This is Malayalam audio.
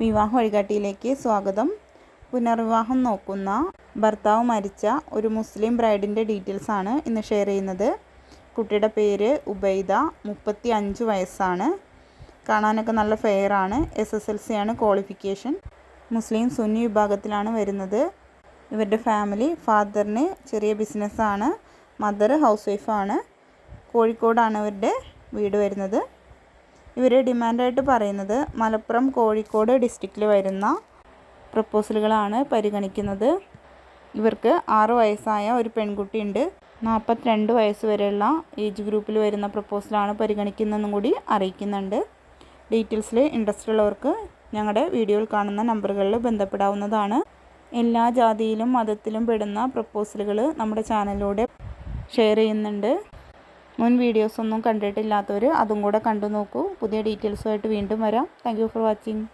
വിവാഹ വഴികാട്ടിയിലേക്ക് സ്വാഗതം. പുനർവിവാഹം നോക്കുന്ന ഭർത്താവ് മരിച്ച ഒരു മുസ്ലിം ബ്രൈഡിന്റെ ഡീറ്റെയിൽസ് ആണ് ഇന്ന് ഷെയർ ചെയ്യുന്നത്. കുട്ടിയുടെ പേര് ഉബൈദ മുപ്പത്തി അഞ്ച് വയസ്സാണ്. കാണാനൊക്കെ നല്ല ഫെയർ ആണ്. എസ് എസ് എൽ സി ആണ് ക്വാളിഫിക്കേഷൻ മുസ്ലിം സുന്നി വിഭാഗത്തിലാണ് വരുന്നത്. ഇവരുടെ ഫാമിലി ഫാദറിന് ചെറിയ ബിസിനസ്സാണ് മദർ ഹൗസ് വൈഫാണ് കോഴിക്കോടാണ് ഇവരുടെ വീട് വരുന്നത്. ഇവർ ഡിമാൻഡായിട്ട് പറയുന്നത് മലപ്പുറം കോഴിക്കോട് ഡിസ്ട്രിക്റ്റിൽ വരുന്ന പ്രപ്പോസലുകളാണ് പരിഗണിക്കുന്നത്. ഇവർക്ക് ആറ് വയസ്സായ ഒരു പെൺകുട്ടിയുണ്ട്. നാൽപ്പത്തിരണ്ട് വയസ്സ് വരെയുള്ള ഏജ് ഗ്രൂപ്പിൽ വരുന്ന പ്രപ്പോസലാണ് പരിഗണിക്കുന്നതെന്നും കൂടി അറിയിക്കുന്നുണ്ട്. ഡീറ്റെയിൽസിൽ ഇൻട്രസ്റ്റ് ഉള്ളവർക്ക് ഞങ്ങളുടെ വീഡിയോയിൽ കാണുന്ന നമ്പറുകളിൽ ബന്ധപ്പെടാവുന്നതാണ്. എല്ലാ ജാതിയിലും മതത്തിലും പെടുന്ന പ്രപ്പോസലുകൾ നമ്മുടെ ചാനലിലൂടെ ഷെയർ ചെയ്യുന്നുണ്ട്. മുൻ വീഡിയോസൊന്നും കണ്ടിട്ടില്ലാത്തവർ അതും കൂടെ കണ്ടു നോക്കൂ. പുതിയ ഡീറ്റെയിൽസുമായിട്ട് വീണ്ടും വരാം. Thank for watching